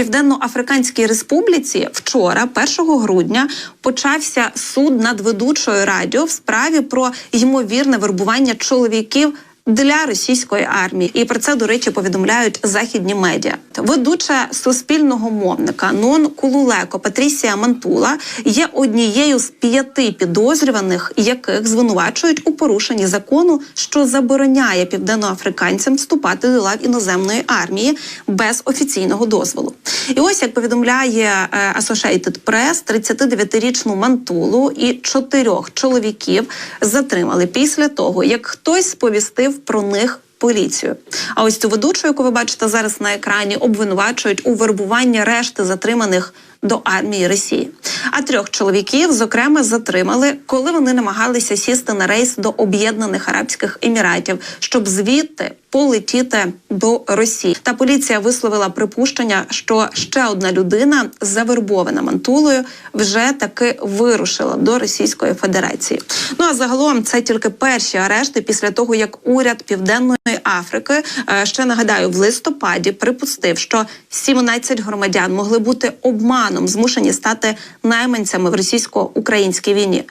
Південно-Африканській Республіці вчора, 1 грудня, почався суд над ведучою радіо в справі про ймовірне вербування чоловіків. Для російської армії, і про це до речі повідомляють західні медіа. Ведуча суспільного мовника Нон Кулулеко Патрісія Мантула є однією з п'яти підозрюваних, яких звинувачують у порушенні закону, що забороняє південноафриканцям вступати до лав іноземної армії без офіційного дозволу. І ось як повідомляє е, Associated Press, 39-річну Мантулу і чотирьох чоловіків затримали після того, як хтось сповістив про них. Поліцію, а ось цю ведучу, яку ви бачите зараз на екрані, обвинувачують у вербуванні решти затриманих до армії Росії. А трьох чоловіків, зокрема, затримали, коли вони намагалися сісти на рейс до Об'єднаних Арабських Еміратів, щоб звідти полетіти до Росії. Та поліція висловила припущення, що ще одна людина, завербована мантулою, вже таки вирушила до Російської Федерації. Ну а загалом це тільки перші арешти після того, як уряд Південної Африки е, ще нагадаю в листопаді припустив, що 17 громадян могли бути обманом змушені стати найманцями в російсько-українській війні.